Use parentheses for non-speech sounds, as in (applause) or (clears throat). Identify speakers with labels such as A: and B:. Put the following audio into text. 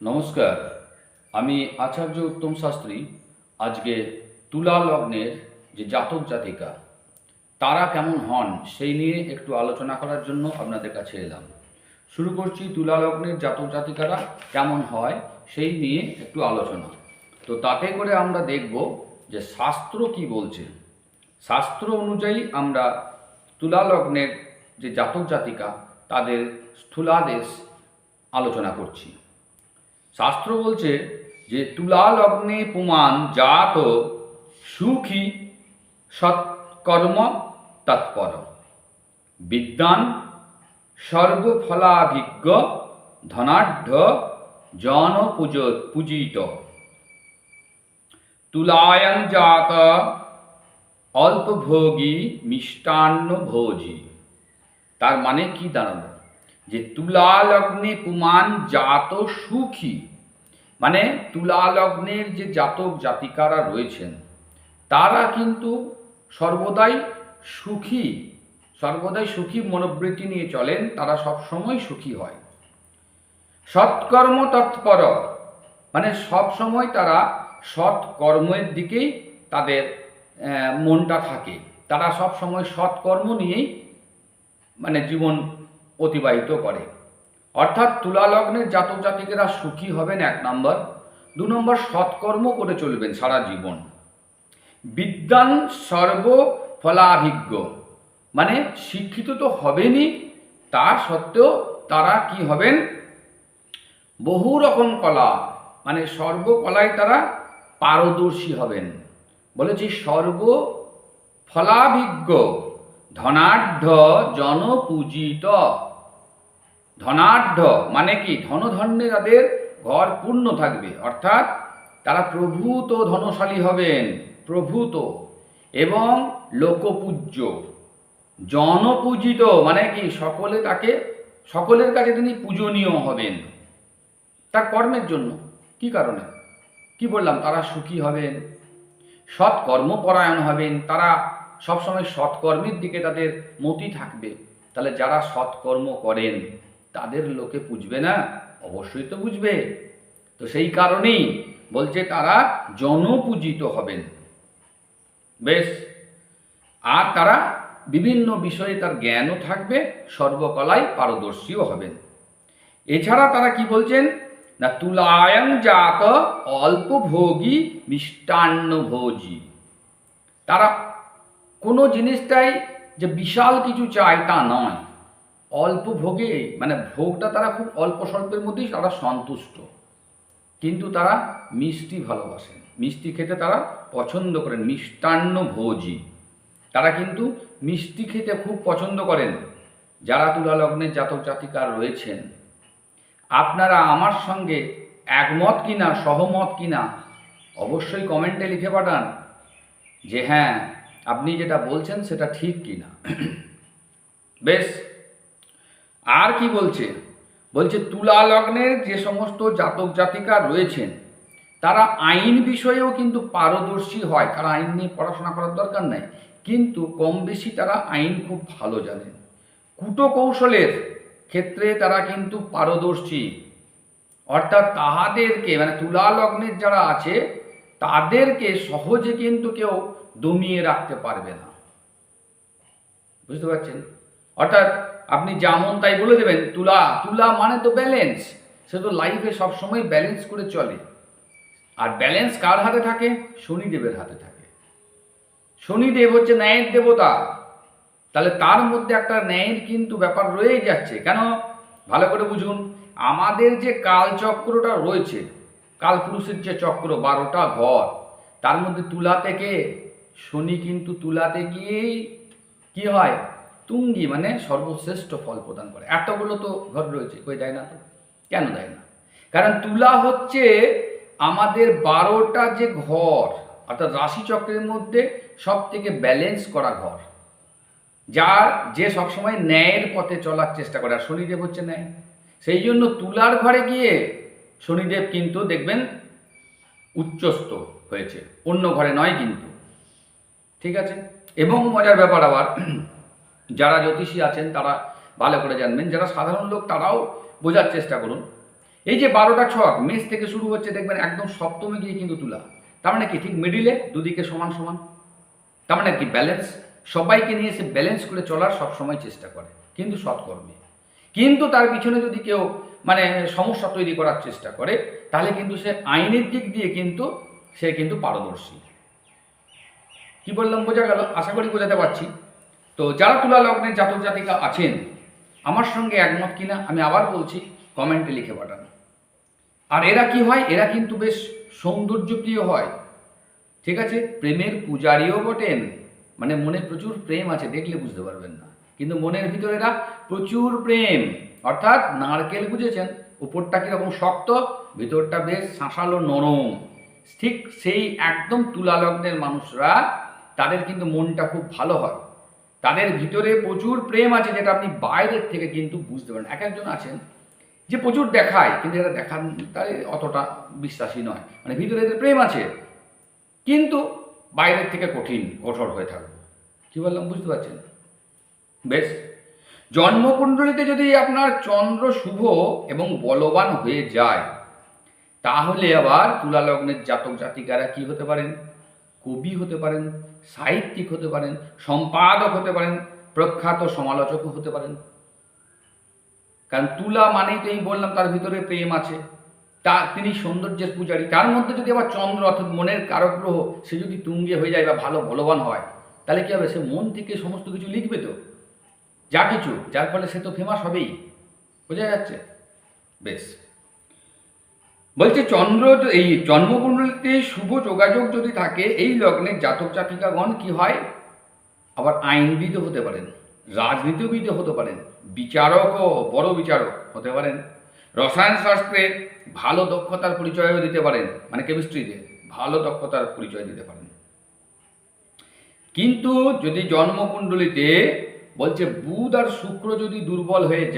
A: নমস্কার, আমি আচার্য উত্তম শাস্ত্রী, আজকে তুলা লগ্নের যে জাতক জাতিকা, তারা কেমন হন সেই নিয়ে একটু আলোচনা করার জন্য আপনাদের কাছে এলাম। শুরু করছি তুলা লগ্নের জাতক জাতিকারা কেমন হয় সেই নিয়ে একটু আলোচনা। তো তাতে করে আমরা দেখব যে শাস্ত্র কি বলছে। শাস্ত্র অনুযায়ী আমরা তুলা লগ্নের যে জাতক জাতিকা, তাদের স্থূলাদেশ আলোচনা করছি। শাস্ত্র বলছে যে তুলা লগ্নে পুমান জাত সুখী সৎকর্ম তৎপর। বিদ্যান সর্বফলাভিজ্ঞ ধনাঢ্য জন পূজ পূজিত। তুলায়ং জাত অল্পভোগী মিষ্টান্ন ভোজি। তার মানে কি দাঁড়াল যে তুলা লগ্নে পুমান জাত সুখী। মানে তুলা লগ্নের যে জাতক জাতিকারা রয়েছেন, তারা কিন্তু সর্বদাই সুখী সর্বদাই সুখী মনোবৃত্তি নিয়ে চলেন, তারা সবসময় সুখী হয়। সৎকর্ম তৎপর মানে সব সময় তারা সৎ কর্মের দিকেই তাদের মনটা থাকে। তারা সব সময় সৎকর্ম নিয়েই মানে জীবন অতিবাহিত করে। অর্থাৎ তুলা লগ্নের জাতক জাতিকেরা সুখী হবেন এক নম্বর। দু নম্বর, সৎকর্ম করে চলবেন সারা জীবন। বিদ্যান সর্ব ফলাভিজ্ঞ। মানে শিক্ষিত তো হবেনই, তা সত্ত্বেও তারা কি হবেন? বহু রকম কলা মানে সর্বকলায় তারা পারদর্শী হবেন। বলেছি সর্ব ফলাভিজ্ঞ। ধনাঢ্য জনপূজিত। ধনাঢ্য মানে কি? ধনধন্যে তাদের ঘর পূর্ণ থাকবে। অর্থাৎ তারা প্রভূত ধনশালী হবেন, প্রভূত। এবং লোকপূজ্য। জনপূজিত মানে কি? সকলে তাকে, সকলের কাছে তিনি পূজনীয় হবেন। তার কর্মের জন্য। কি কারণে? কি বললাম? তারা সুখী হবেন। সৎ কর্মপরায়ণ হবেন। তারা সবসময় সৎকর্মের দিকে তাদের মতি থাকবে। তাহলে যারা সৎকর্ম করেন, তাদের লোকে বুঝবে না? অবশ্যই তো বুঝবে। তো সেই কারণেই বলছে তারা জনপূজিত হবেন। বেশ। আর তারা বিভিন্ন বিষয়ে তার জ্ঞানও থাকবে, সর্বকলায় পারদর্শীও হবেন। এছাড়া তারা কি বলছেন? না তুলায়ং জাত অল্প ভোগী মিষ্টান্ন ভোজি। তারা কোনো জিনিসটাই যে বিশাল কিছু চায় তা নয়। অল্প ভোগে মানে ভোগটা তারা খুব অল্প স্বল্পের মধ্যেই তারা সন্তুষ্ট। কিন্তু তারা মিষ্টি ভালোবাসেন। মিষ্টি খেতে তারা পছন্দ করেন, মিষ্টান্ন ভোজি। তারা কিন্তু মিষ্টি খেতে খুব পছন্দ করেন। যারা তুলা লগ্নের জাতক জাতিকা রয়েছেন, আপনারা আমার সঙ্গে একমত কিনা, সহমত কিনা, অবশ্যই কমেন্টে লিখে পাঠান যে হ্যাঁ আপনি যেটা বলছেন সেটা ঠিক কি না? বেশ। আর কি বলছে? বলছে, তুলা লগ্নের যে সমস্ত জাতক জাতিকা রয়েছেন, তারা আইন বিষয়েও কিন্তু পারদর্শী হয়। তারা আইন নিয়ে পড়াশোনা করার দরকার নাই। কিন্তু কম বেশি তারা আইন খুব ভালো জানেন। কূটকৌশলের ক্ষেত্রে তারা কিন্তু পারদর্শী। অর্থাৎ তাহাদেরকে মানে তুলা লগ্নের যারা আছে তাদেরকে সহজে কিন্তু কেউ দমিয়ে রাখতে পারবে না। বুঝতে পারছেন? অর্থাৎ আপনি যেমন তাই বলে দেবেন, তুলা তুলা মানে তো ব্যালেন্স সে তো লাইফে সবসময় ব্যালেন্স করে চলে। আর ব্যালেন্স কার হাতে থাকে? শনিদেবের হাতে থাকে। শনিদেব হচ্ছে ন্যায়ের দেবতা। তাহলে তার মধ্যে একটা ন্যায়ের কিন্তু ব্যাপার রয়েই যাচ্ছে। কেন? ভালো করে বুঝুন। আমাদের যে কালচক্রটা রয়েছে কালপুরুষের যে চক্র, বারোটা ঘর, তার মধ্যে তুলা থেকে শনি কিন্তু তুলাতে গিয়েই কি হয়? তুঙ্গি মানে সর্বশ্রেষ্ঠ ফল প্রদান করে। এতগুলো তো ঘর রয়েছে কই দেয় না তো? কেন দেয় না? কারণ তুলা হচ্ছে আমাদের বারোটা যে ঘর, অর্থাৎ রাশিচক্রের মধ্যে সব থেকে ব্যালেন্স করা ঘর, যার যে সবসময় ন্যায়ের পথে চলার চেষ্টা করে, আর শনিদেব হচ্ছে ন্যায়। সেই জন্য তুলার ঘরে গিয়ে শনিদেব কিন্তু দেখবেন উচ্চস্থ হয়েছে। অন্য ঘরে নয় কিন্তু। ঠিক আছে? এবং মজার ব্যাপার আবার, (clears throat) যারা জ্যোতিষী আছেন, তারা ভালো করে জানবেন, যারা সাধারণ লোক, তারাও বোঝার চেষ্টা করুন। এই যে বারোটা ছক, মেষ থেকে শুরু হচ্ছে, দেখবেন একদম সপ্তমে গিয়ে কিন্তু তুলা। তার মানে কি? ঠিক মিডিলে দুদিকে সমান সমান। তার মানে কি? ব্যালেন্স সবাইকে নিয়ে সে ব্যালেন্স করে চলার সব সময় চেষ্টা করে, কিন্তু সৎকর্মে। কিন্তু তার পিছনে যদি কেউ মানে সমস্যা তৈরি করার চেষ্টা করে, তাহলে কিন্তু সে আইনের দিক দিয়ে কিন্তু, সে কিন্তু পারদর্শী। কি বললাম, বোঝা গেল? আশা করি বোঝাতে পারছি। তো যারা তুলা লগ্নের জাতক জাতিকা আছেন, আমার সঙ্গে একমত কিনা আমি আবার বলছি, কমেন্টে লিখে পাঠান। আর এরা কি হয়? এরা কিন্তু বেশ সৌন্দর্যপ্রিয় হয়। ঠিক আছে? প্রেমের পূজারীও বটেন। মানে মনে প্রচুর প্রেম আছে, দেখলে বুঝতে পারবেন না। কিন্তু মনের ভিতরে এরা প্রচুর প্রেম। অর্থাৎ নারকেল বুঝেছেন, উপরটা কীরকম শক্ত, ভিতরটা বেশ শাঁসালো নরম। ঠিক সেই একদম তুলা লগ্নের মানুষরা, তাদের কিন্তু মনটা খুব ভালো হয়। তাদের ভিতরে প্রচুর প্রেম আছে যেটা আপনি বাইরের থেকে কিন্তু বুঝতে পারেন। এক একজন আছেন যে প্রচুর দেখায়, কিন্তু এরা দেখান তাই অতটা বিশ্বাসী নয়। মানে ভিতরে এদের প্রেম আছে, কিন্তু বাইরের থেকে কঠিন, কঠোর হয়ে থাকবে কী বললাম, বুঝতে পারছেন? বেশ। জন্মকুণ্ডলিতে যদি আপনার চন্দ্র শুভ এবং বলবান হয়ে যায়, তাহলে আবার তুলা লগ্নের জাতক জাতিকারা কি হতে পারেন? কবি হতে পারেন, সাহিত্যিক হতে পারেন, সম্পাদক হতে পারেন, প্রখ্যাত সমালোচকও হতে পারেন। কারণ তুলা মানেই তো এই বললাম, তার ভিতরে প্রেম আছে। তা তিনি সৌন্দর্যের পূজারী। তার মধ্যে যদি আবার চন্দ্র অর্থাৎ মনের কারগ্রহ, সে যদি তুঙ্গে হয়ে যায় বা ভালো বলবান হয়, তাহলে কি হবে? সে মন থেকে সমস্ত কিছু লিখবে তো? যা কিছু, যার ফলে সে তো ফেমাস হবেই। বোঝা যাচ্ছে? বেশ। বলছে, চন্দ্র এই জন্মকুণ্ডলিতে শুভ যোগাযোগ যদি থাকে, এই লগ্নের জাতক জাতিকাগণ কি হয়? আবার আইনবিদও হতে পারেন রাজনীতিবিদও হতে পারেন বিচারকও বড় বিচারক হতে পারেন, রসায়ন শাস্ত্রে ভালো দক্ষতার পরিচয়ও দিতে পারেন মানে কেমিস্ট্রিতে ভালো দক্ষতার পরিচয় দিতে পারেন। কিন্তু যদি জন্মকুণ্ডলিতে বলছে বুধ আর শুক্র যদি দুর্বল হয়ে যায়